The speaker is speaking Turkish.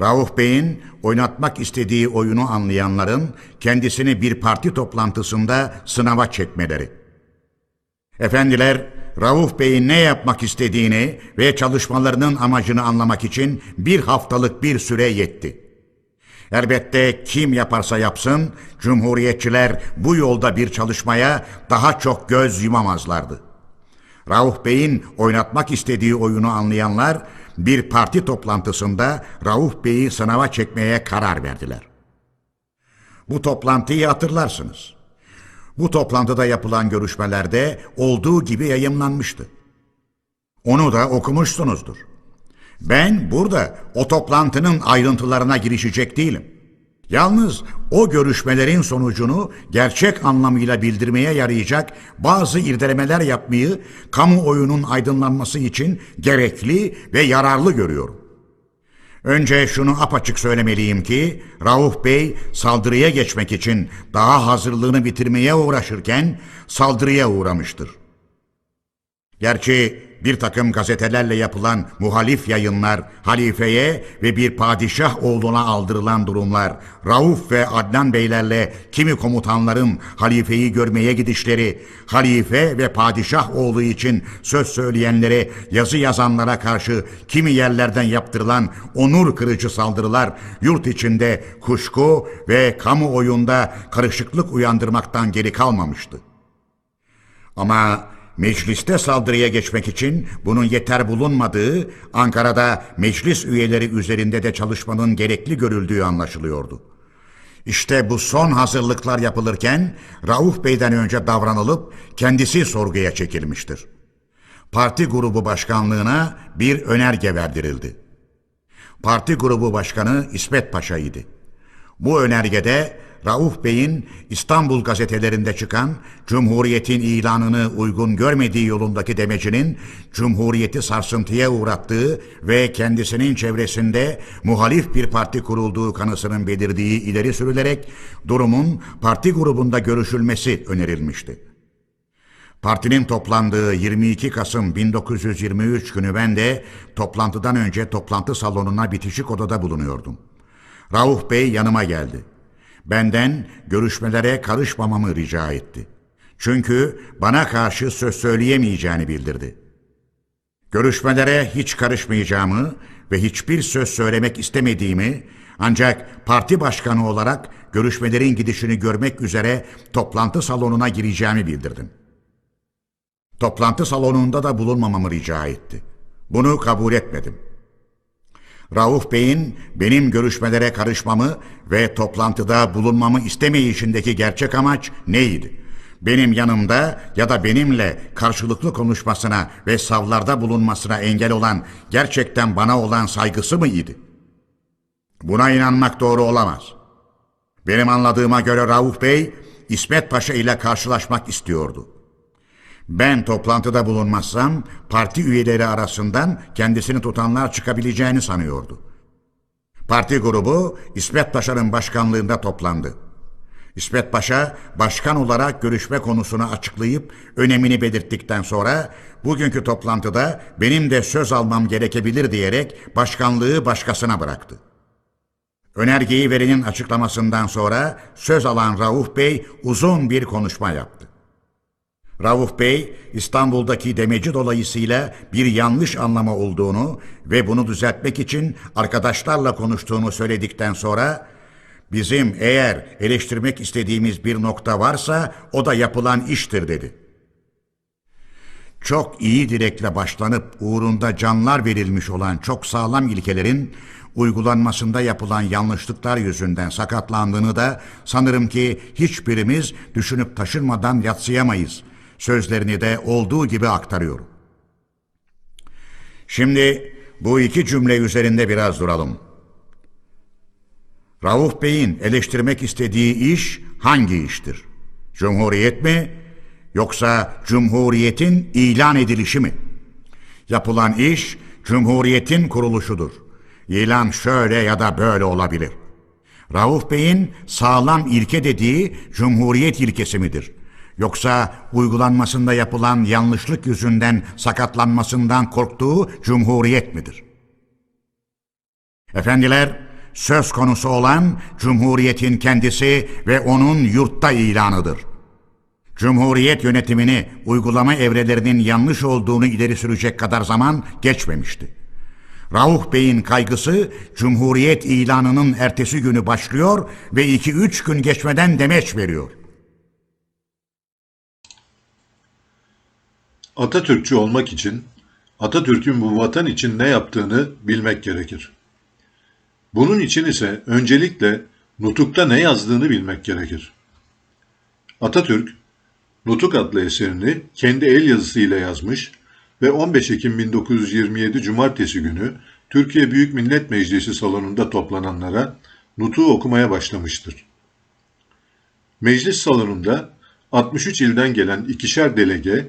Rauf Bey'in oynatmak istediği oyunu anlayanların kendisini bir parti toplantısında sınava çekmeleri. Efendiler, Rauf Bey'in ne yapmak istediğini ve çalışmalarının amacını anlamak için bir haftalık bir süre yetti. Elbette kim yaparsa yapsın, cumhuriyetçiler bu yolda bir çalışmaya daha çok göz yumamazlardı. Rauf Bey'in oynatmak istediği oyunu anlayanlar bir parti toplantısında Rauf Bey'i sınava çekmeye karar verdiler. Bu toplantıyı hatırlarsınız. Bu toplantıda yapılan görüşmelerde olduğu gibi yayımlanmıştı. Onu da okumuşsunuzdur. Ben burada o toplantının ayrıntılarına girişecek değilim. Yalnız o görüşmelerin sonucunu gerçek anlamıyla bildirmeye yarayacak bazı irdelemeler yapmayı kamuoyunun aydınlanması için gerekli ve yararlı görüyorum. Önce şunu apaçık söylemeliyim ki Rauf Bey saldırıya geçmek için daha hazırlığını bitirmeye uğraşırken saldırıya uğramıştır. Gerçi bir takım gazetelerle yapılan muhalif yayınlar, halifeye ve bir padişah oğluna aldırılan durumlar, Rauf ve Adnan beylerle kimi komutanların halifeyi görmeye gidişleri, halife ve padişah oğlu için söz söyleyenlere, yazı yazanlara karşı kimi yerlerden yaptırılan onur kırıcı saldırılar, yurt içinde kuşku ve kamuoyunda karışıklık uyandırmaktan geri kalmamıştı. Ama mecliste saldırıya geçmek için bunun yeter bulunmadığı, Ankara'da meclis üyeleri üzerinde de çalışmanın gerekli görüldüğü anlaşılıyordu. İşte bu son hazırlıklar yapılırken Rauf Bey'den önce davranılıp kendisi sorguya çekilmiştir. Parti grubu başkanlığına bir önerge verdirildi. Parti grubu başkanı İsmet Paşa'ydı. Bu önergede Rauf Bey'in İstanbul gazetelerinde çıkan Cumhuriyet'in ilanını uygun görmediği yolundaki demecinin Cumhuriyet'i sarsıntıya uğrattığı ve kendisinin çevresinde muhalif bir parti kurulduğu kanısının belirdiği ileri sürülerek durumun parti grubunda görüşülmesi önerilmişti. Partinin toplandığı 22 Kasım 1923 günü ben de toplantıdan önce toplantı salonuna bitişik odada bulunuyordum. Rauf Bey yanıma geldi. Benden görüşmelere karışmamamı rica etti. Çünkü bana karşı söz söyleyemeyeceğini bildirdi. Görüşmelere hiç karışmayacağımı ve hiçbir söz söylemek istemediğimi ancak parti başkanı olarak görüşmelerin gidişini görmek üzere toplantı salonuna gireceğimi bildirdim. Toplantı salonunda da bulunmamamı rica etti. Bunu kabul etmedim. Rauf Bey'in benim görüşmelere karışmamı ve toplantıda bulunmamı istemeyişindeki gerçek amaç neydi? Benim yanımda ya da benimle karşılıklı konuşmasına ve savlarda bulunmasına engel olan gerçekten bana olan saygısı mı idi? Buna inanmak doğru olamaz. Benim anladığıma göre Rauf Bey İsmet Paşa ile karşılaşmak istiyordu. Ben toplantıda bulunmazsam parti üyeleri arasından kendisini tutanlar çıkabileceğini sanıyordu. Parti grubu İsmet Paşa'nın başkanlığında toplandı. İsmet Paşa başkan olarak görüşme konusunu açıklayıp önemini belirttikten sonra bugünkü toplantıda benim de söz almam gerekebilir diyerek başkanlığı başkasına bıraktı. Önergeyi verenin açıklamasından sonra söz alan Rauf Bey uzun bir konuşma yaptı. Rauf Bey, İstanbul'daki demeci dolayısıyla bir yanlış anlama olduğunu ve bunu düzeltmek için arkadaşlarla konuştuğunu söyledikten sonra bizim eğer eleştirmek istediğimiz bir nokta varsa o da yapılan iştir dedi. Çok iyi dilekle başlanıp uğrunda canlar verilmiş olan çok sağlam ilkelerin uygulanmasında yapılan yanlışlıklar yüzünden sakatlandığını da sanırım ki hiçbirimiz düşünüp taşınmadan yatsıyamayız. Sözlerini de olduğu gibi aktarıyorum. Şimdi bu iki cümle üzerinde biraz duralım. Rauf Bey'in eleştirmek istediği iş hangi iştir? Cumhuriyet mi yoksa Cumhuriyet'in ilan edilişi mi? Yapılan iş Cumhuriyet'in kuruluşudur. İlan şöyle ya da böyle olabilir. Rauf Bey'in sağlam ilke dediği Cumhuriyet ilkesi midir? Yoksa uygulanmasında yapılan yanlışlık yüzünden sakatlanmasından korktuğu Cumhuriyet midir? Efendiler, söz konusu olan Cumhuriyet'in kendisi ve onun yurtta ilanıdır. Cumhuriyet yönetimini uygulama evrelerinin yanlış olduğunu ileri sürecek kadar zaman geçmemişti. Rauf Bey'in kaygısı Cumhuriyet ilanının ertesi günü başlıyor ve 2-3 gün geçmeden demeç veriyor. Atatürkçü olmak için Atatürk'ün bu vatan için ne yaptığını bilmek gerekir. Bunun için ise öncelikle Nutuk'ta ne yazdığını bilmek gerekir. Atatürk, Nutuk adlı eserini kendi el yazısıyla yazmış ve 15 Ekim 1927 Cumartesi günü Türkiye Büyük Millet Meclisi salonunda toplananlara Nutuk'u okumaya başlamıştır. Meclis salonunda 63 ilden gelen ikişer delege